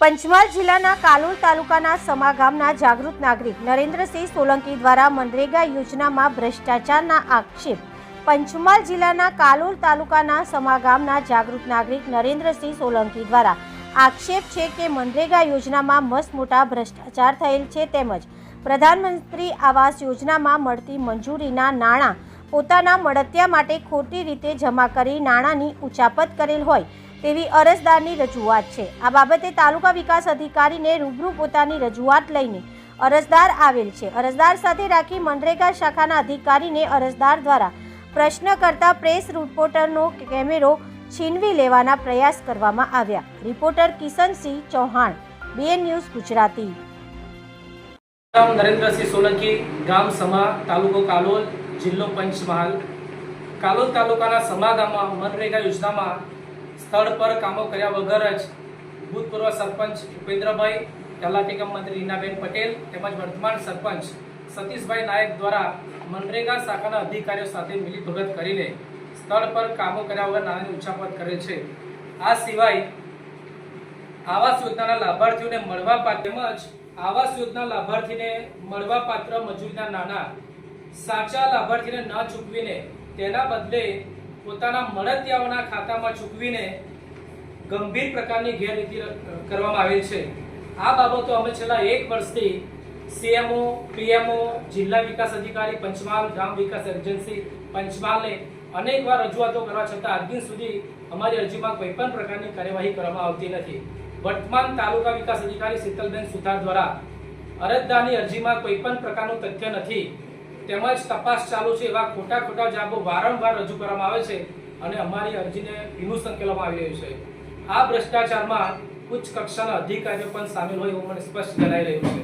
પંચમહાલ જિલ્લાના કાલોલ તાલુકાના સમા ગામના જાગૃત નાગરિક નરેન્દ્રસિંહ સોલંકી દ્વારા મનરેગા યોજનામાં ભ્રષ્ટાચારના આક્ષેપ. પંચમહાલ જિલ્લાના કાલોલ તાલુકાના સમા ગામના જાગૃત નાગરિક નરેન્દ્રસિંહ સોલંકી દ્વારા આક્ષેપ છે કે મનરેગા યોજનામાં મસ્ત મોટા ભ્રષ્ટાચાર થયેલ છે તેમજ પ્રધાનમંત્રી આવાસ યોજનામાં મળતી મંજૂરીના નાણાં પોતાના મળતિયા માટે ખોટી રીતે જમા કરી નાણાંની ઉચાપત કરેલ હોય તેવી અરજદારની રજૂઆત છે. આ બાબતે તાલુકા વિકાસ અધિકારીને રૂબરૂ પોતાની રજૂઆત લઈને અરજદાર આવેલ છે. અરજદાર સાથે રાખી મનરેગા શાખાના અધિકારીને અરજદાર દ્વારા પ્રશ્ન કરતા પ્રેસ રિપોર્ટરનો કેમેરો છીનવી લેવાના પ્રયાસ કરવામાં આવ્યા. Reporter Kishansinh Chauhan, BN news Gujarati. Narendrasinh Solanki, ગામ સમા, તાલુકો કાલોલ, જિલ્લો પંચમહાલ. કાલોલ તાલુકાના સમા ગામમાં મનરેગા યોજનામાં સ્થળ પર કામો કર્યા વગર જ ભૂતપૂર્વ સરપંચ ઉપેન્દ્રભાઈ તલાટી મંત્રી રીનાબેન પટેલ તેમજ વર્તમાન સરપંચ સતીશભાઈ નાયક દ્વારા મનરેગા શાખાના અધિકારીઓ સાથે મિલીભગત કરીને સ્થળ પર કામો કર્યા વગર નાણાંની ઉછાપત કરે છે. આ સિવાય આવાસ યોજનાના લાભાર્થીઓને મળવા પાત્ર તેમજ આવાસ યોજના લાભાર્થીને મળવા પાત્ર મજૂરીના નાણાં સાચા લાભાર્થીને ન ચૂકવીને તેના બદલે પોતાના મળતિયાઓના ખાતામાં ચૂકવીને ગંભીર પ્રકારની ગેરરીતિ કરવામાં આવેલ છે. આ બાબતો અમે છેલ્લા એક વર્ષથી સીએમઓ પીએમઓ જિલ્લા વિકાસ અધિકારી, પંચમહાલ ગ્રામ વિકાસ એજન્સી, પંચમહાલને અનેકવાર રજૂઆતો કરવા છતાં આજ સુધી અમારી અરજીમાં કોઈ પણ પ્રકારની કાર્યવાહી કરવામાં આવતી નથી. વર્તમાન તાલુકા વિકાસ અધિકારી શીતલબેન સુથાર દ્વારા અરજદારની અરજીમાં કોઈ પણ પ્રકારનું તથ્ય નથી. તેમજ તપાસ ચાલુ છે એવા ખોટા ખોટા જાબો વારંવાર રજૂ કરવામાં આવે છે અને અમારી અરજીને ભીનું સંકેલવામાં આવી રહ્યું છે. આ ભ્રષ્ટાચારમાં ઉચ્ચ કક્ષાના અધિકારીઓ પણ સામેલ હોય એવું મને સ્પષ્ટ જણાઈ રહ્યું છે.